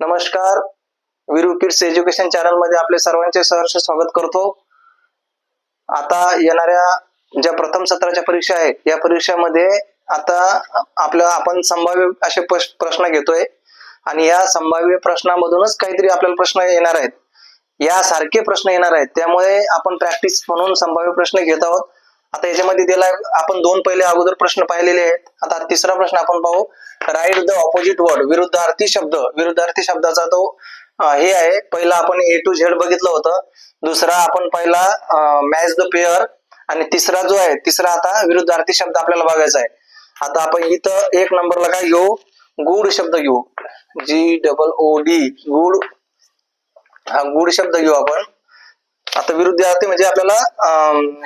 नमस्कार. Veeru kids education चॅनलमध्ये आपले सर्वांचे सहर्ष स्वागत करतो. आता येणाऱ्या ज्या प्रथम सत्राच्या परीक्षा आहेत या परीक्षेमध्ये आता आपल्या आपण संभाव्य असे प्रश्न घेतोय. आणि या संभाव्य प्रश्नामधूनच काहीतरी आपल्याला प्रश्न येणार आहेत. यासारखे प्रश्न येणार आहेत. त्यामुळे आपण प्रॅक्टिस म्हणून संभाव्य प्रश्न घेत आहोत. आता याच्यामध्ये दिला आपण दोन पहिले अगोदर प्रश्न पाहिलेले आहेत. आता तिसरा प्रश्न आपण पाहू. राईट द ऑपोजिट वर्ड विरुद्धार्थी शब्द. विरुद्धार्थी शब्दाचा तो हे आहे. पहिला आपण ए टू झेड बघितलं होतं. दुसरा आपण पहिला मॅच द पेअर आणि तिसरा जो आहे तिसरा आता विरुद्धार्थी शब्द आपल्याला बघायचा आहे. आता आपण इथं एक नंबरला काय घेऊ? गुड शब्द घेऊ. G double O D good हा गुड शब्द घेऊ आपण. आता विरुद्धार्थी म्हणजे आपल्याला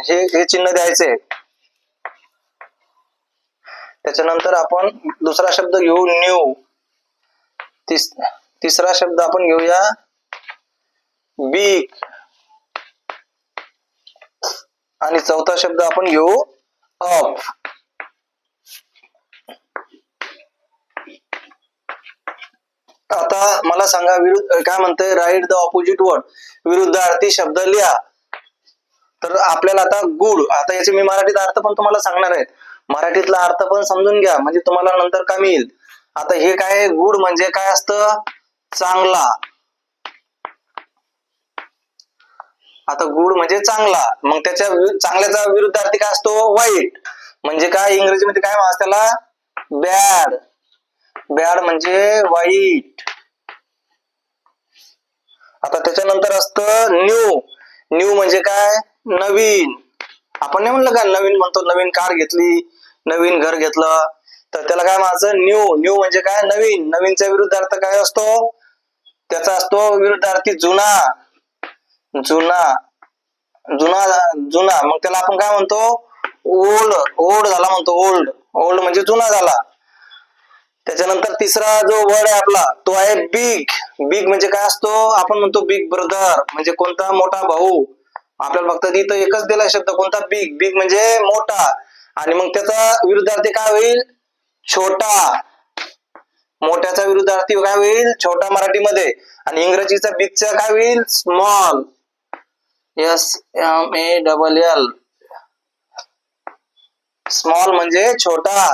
हे हे चिन्ह द्यायचे त्याच्यानंतर आपण दुसरा शब्द घेऊ न्यू. तिस तिसरा शब्द आपण घेऊया बीक आणि चौथा शब्द आपण घेऊ अप आता मला सांगा विरुद्ध काय म्हणते राईट द ऑपोजिट वर्ड विरुद्धार्थी शब्द लिहा. तर आपल्याला आता गुड आता याचे मी मराठीत अर्थ पण तुम्हाला सांगणार आहेत. मराठीतला अर्थ पण समजून घ्या म्हणजे तुम्हाला नंतर काम येईल आता हे काय गुड म्हणजे काय असतं? चांगला. आता गुड म्हणजे चांगला. मग त्याच्या चांगल्याचा चांगल्याचा विरुद्धार्थी काय असतो? वाईट. म्हणजे काय? इंग्रजीमध्ये काय म्हणतात त्याला? बॅड. बॅड म्हणजे वाईट. आता त्याच्यानंतर असतं न्यू. न्यू म्हणजे काय? नवीन. आपण नाही म्हणलं का नवीन म्हणतो नवीन कार घेतली नवीन घर घेतलं. तर त्याला काय म्हणायचं? न्यू न्यू म्हणजे काय? नवीन. नवीनचा विरुद्धार्थ काय असतो? त्याचा असतो विरुद्धार्थी जुना. जुना. जुना जुना. मग त्याला आपण काय म्हणतो? ओल्ड ओल्ड झाला म्हणतो ओल्ड ओल्ड म्हणजे जुना झाला. त्याच्यानंतर तिसरा जो वर्ड आहे आपला तो आहे बिग बिग म्हणजे काय असतो? आपण म्हणतो बिग ब्रदर म्हणजे कोणता? मोठा भाऊ. आपल्याला फक्त तिथं एकच दिला शब्द कोणता बिग बिग म्हणजे मोठा. आणि मग त्याचा विरुद्धार्थी काय होईल? छोटा. मोठ्याचा विरुद्धार्थी काय होईल? छोटा मराठीमध्ये. आणि इंग्रजीचा बिगचा काय होईल? Small S M A double L small म्हणजे छोटा.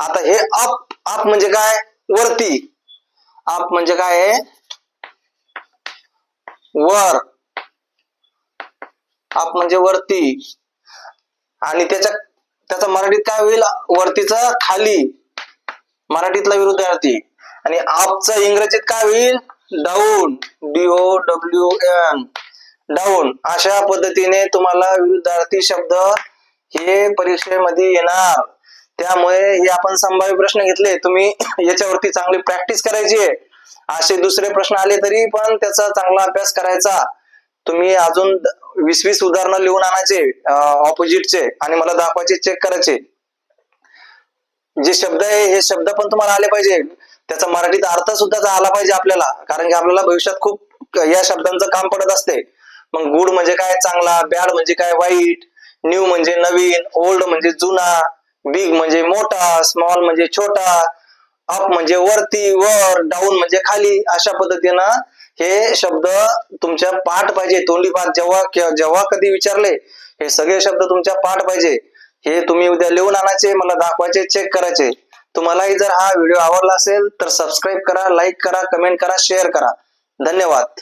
आता हे अप अप म्हणजे काय? वरती. अप म्हणजे काय वर. अप म्हणजे वरती. आणि त्याच्या त्याचा मराठीत काय होईल? वरतीचा खाली. मराठीतला विरुद्धार्थी. आणि आपचा इंग्रजीत काय होईल? Down D O W N down अशा पद्धतीने तुम्हाला विरुद्धार्थी शब्द हे परीक्षेमध्ये येणार. त्यामुळे हे आपण संभाव्य प्रश्न घेतले. तुम्ही याच्यावरती चांगली प्रॅक्टिस करायची आहे. असे दुसरे प्रश्न आले तरी पण त्याचा चांगला अभ्यास करायचा. तुम्ही अजून वीस वीस उदाहरणं लिहून आणायचे ऑपोजिटचे आणि मला दाखवायचे चेक करायचे. जे शब्द आहे हे शब्द पण तुम्हाला आले पाहिजे. त्याचा मराठीत अर्थ सुद्धा आला पाहिजे आपल्याला. कारण की आपल्याला भविष्यात खूप या शब्दांचं काम पडत असते. मग गुड म्हणजे काय चांगला बॅड म्हणजे काय वाईट न्यू म्हणजे नवीन ओल्ड म्हणजे जुना बिग म्हणजे मोठा स्मॉल म्हणजे छोटा अप म्हणजे वरती वर डाऊन म्हणजे खाली अशा पद्धतीनं हे शब्द तुमच्या पाठ पाहिजे तोंडी पाठ जेव्हा जेव्हा कधी विचारले हे सगळे शब्द तुमच्या पाठ पाहिजे. हे तुम्ही उद्या लिहून आणायचे मला दाखवायचे चेक करायचे. तुम्हालाही जर हा व्हिडिओ आवडला असेल तर सबस्क्राईब करा लाईक करा कमेंट करा शेअर करा. धन्यवाद.